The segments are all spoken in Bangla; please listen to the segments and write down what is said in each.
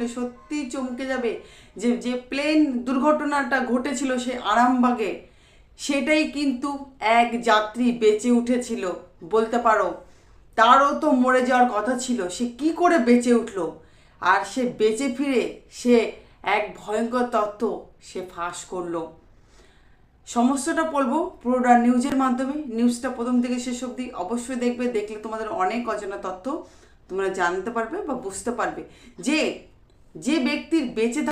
শুনলে সত্যি চমকে যাবে যে যে প্লেন দুর্ঘটনাটা ঘটেছিল সে আরামবাগে, সেটাই কিন্তু এক যাত্রী বেঁচে উঠেছিল, বলতে পারো। তারও তো মরে যাওয়ার কথা ছিল, সে কি করে বেঁচে উঠল? আর সে বেঁচে ফিরে সে এক ভয়ঙ্কর তত্ত্ব সে ফাঁস করল। সমস্যাটা বলব পুরোটা নিউজের মাধ্যমে নিউজটা প্রথম থেকে শেষ অবধি অবশ্যই দেখবে, দেখলে তোমাদের অনেক অজানা তথ্য তোমরা জানতে পারবে বা বুঝতে পারবে যে যে ব্যক্তির বেঁচে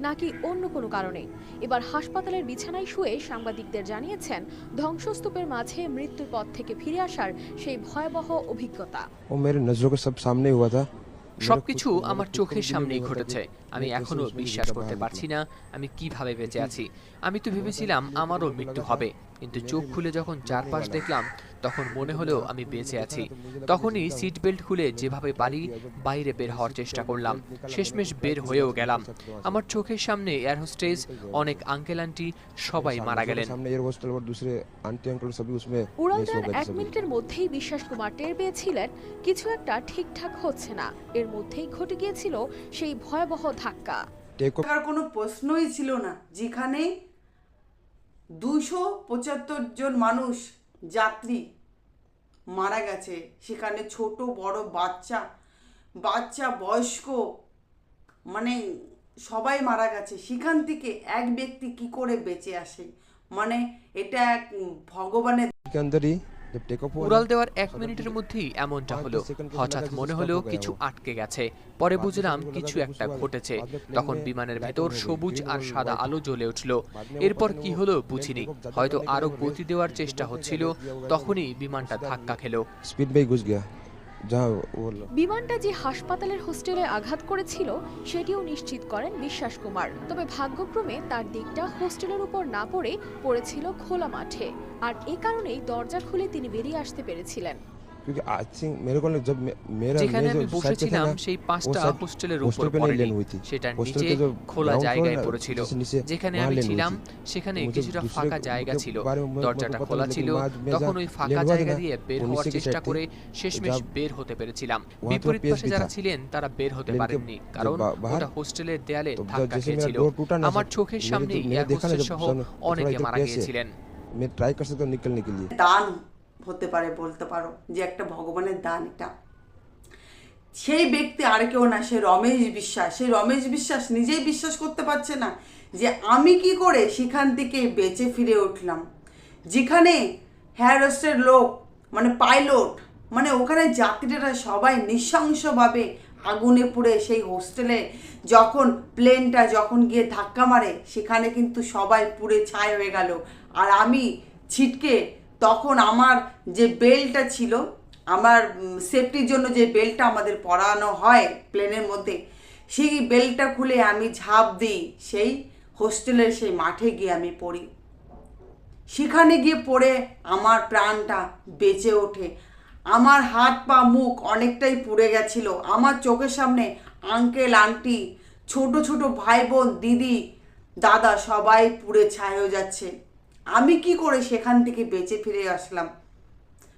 নাকি অন্য কোনো কারণে? এবার হাসপাতালের বিছানায় শুয়ে সাংবাদিকদের জানিয়েছেন ধ্বংসস্তূপের মাঝে মৃত্যুর পথ থেকে ফিরে আসার সেই ভয়াবহ অভিজ্ঞতা। ও সামনে সবকিছু আমার চোখের সামনেই ঘটেছে। আমি এখনও বিশ্বাস করতে পারছি না আমি কীভাবে বেঁচে আছি? আমি তো ভেবেছিলাম আমারও মৃত্যু হবে। কিন্তু চোখ খুলে যখন চারপাশ দেখলাম তখন মনে হলেও আমি বেঁচে আছি। তখনই সিট বেল্ট খুলে যেভাবে পারি বাইরে বের হওয়ার চেষ্টা করলাম শেষমেশ বের হয়েও গেলাম। আমার চোখের সামনে এয়ার হোস্টেজ অনেক আঙ্কেল আন্টি সবাই মারা গেলেন। উড়ালদার এক মিনিটের মধ্যেই বিশ্বাস কুমার টের পেয়েছিলেন কিছু একটা ঠিকঠাক হচ্ছে না। এর মধ্যেই ঘটে গিয়েছিল সেই ভয়াবহ ধাক্কা। কোনো প্রশ্নই ছিল না যেখানে দুশো পঁচাত্তর জন মানুষ যাত্রী মারা গেছে। সেখানে ছোট, বড়, বাচ্চা বাচ্চা, বয়স্ক মানে সবাই মারা গেছে। সেখান থেকে এক ব্যক্তি কি করে বেঁচে আসে? মানে এটা এক ভগবানের উড়াল দেওয়ার এক মিনিটের মধ্যেই এমনটা হলো। হঠাৎ মনে হলো কিছু আটকে গেছে। পরে বুঝলাম কিছু একটা ঘটেছে। তখন বিমানের ভেতর সবুজ আর সাদা আলো জ্বলে উঠল। এরপর কি হলো বুঝিনি। হয়তো আরও গতি দেওয়ার চেষ্টা হচ্ছিল তখনই বিমানটা ধাক্কা খেলো। স্পিড বাই গুজ গিয়া। বিমানটা যে হাসপাতালের হোস্টেলে আঘাত করেছিল, সেটিও নিশ্চিত করেন বিশ্বাস কুমার। তবে ভাগ্যক্রমে তার দিকটা হোস্টেলের উপর না পড়ে পড়েছিল খোলা মাঠে। আর এ কারণেই দরজা খুলে তিনি বেরিয়ে আসতে পেরেছিলেন। क्योंकि आई थिंक मेरे को लग- जब मे- मेरा যেখানে मैं আমি जो साइड पे था বসেছিলাম ना, সেই वो পাঁচটা शायद হোস্টেলের hostel উপর पे नहीं পড়েনি lane हुई थी। সেটার hostel নিচে के जो খোলা ground floor জায়গায় है, পড়েছিল उससे नीचे যেখানে वहाँ আমি lane हुई ছিলাম थी। সেখানে मुझे কিছুটা दूसरे ফাঁকা के- জায়গা के ছিল बारे में मुझे দরজাটা पता খোলা नहीं, ছিল लेकिन मैं তখন जहाँ ওই lane ফাঁকা हुआ था জায়গা ना, দিয়ে বের वो হওয়ার नीचे की চেষ্টা side করে थी। শেষমেশ जब বের হতে পেরেছিলাম वहाँ বিপরীত थोड़ा পাশে PSB যারা था। ছিলেন তারা বের হতে लेकिन পারেননি जब কারণ बा- बाहर- ওটা হোস্টেলের দেয়ালে तो जब ধাক্কা जैसे मेरा খেয়েছিল door टूटा ना, আমার सर, চোখের मेरे সামনেই तो- मैंने এয়ার देखा ना হোস্টেস जब সহ सन- थोड़ा অনেকে इधर মারা कैसे? গিয়েছিলেন मैं ट्राई कर सकता हूँ निकलने के लिए দান হতে পারে, বলতে পারো, যে একটা ভগবানের দান এটা। সেই ব্যক্তি আর কেউ না, সে রমেশ বিশ্বাস। সেই রমেশ বিশ্বাস নিজেই বিশ্বাস করতে পারছে না যে আমি কি করে সেখান থেকে বেঁচে ফিরে উঠলাম। যেখানে হ্যারোস্টের লোক মানে পাইলট মানে ওখানে যাত্রীরা সবাই নৃশংসভাবে আগুনে পুড়ে সেই হোস্টেলে যখন প্লেনটা যখন গিয়ে ধাক্কা মারে, সেখানে কিন্তু সবাই পুড়ে ছাই হয়ে গেল। আর আমি ছিটকে তখন আমার যে বেল্টটা ছিল, আমার সেফটির জন্য যে বেল্টটা আমাদের পরানো হয় প্লেনের মধ্যে, সেই বেল্টটা খুলে আমি ঝাঁপ দিই, সেই হোস্টেলের সেই মাঠে গিয়ে আমি পড়ি। সেখানে গিয়ে পড়ে আমার প্রাণটা বেঁচে ওঠে। আমার হাত পা মুখ অনেকটাই পুড়ে গেছিল। আমার চোখের সামনে আঙ্কেল আন্টি ছোট ছোট ভাই বোন দিদি, দাদা সবাই পুড়ে ছাই হয়ে যাচ্ছে। আমি কি করে সেখান থেকে বেঁচে ফিরে আসলাম?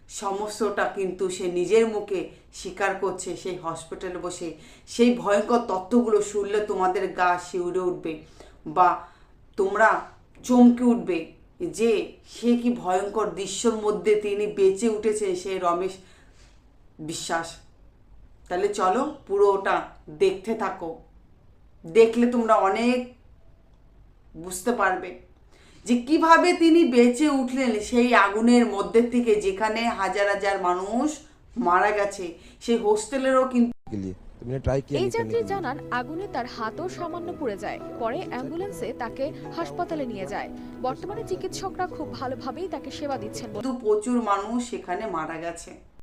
সমস্যাটা কিন্তু সে নিজের মুখে স্বীকার করছে, সেই হসপিটালে বসে। সেই ভয়ঙ্কর তথ্যগুলো শুনলে তোমাদের গা শিউরে উঠবে বা তোমরা চমকে উঠবে যে সে কি ভয়ঙ্কর দৃশ্যর মধ্যে তিনি বেঁচে উঠেছে সেই রমেশ বিশ্বাস। তাহলে চলো পুরোটা দেখতে থাকো। দেখলে তোমরা অনেক বুঝতে পারবে। যে কীভাবে তিনি বেঁচে উঠলেন সেই আগুনের মধ্যে থেকে যেখানে হাজার হাজার মানুষ মারা গেছে সেই হোস্টেলেরও কিন্তু এই যাত্রী জানান আগুনে তার হাতও সামান্য পুড়ে যায় পরে অ্যাম্বুলেন্সে তাকে হাসপাতালে নিয়ে যায়। বর্তমানে চিকিৎসকরা খুব ভালোভাবেই তাকে সেবা দিচ্ছেন প্রচুর মানুষ সেখানে মারা গেছে।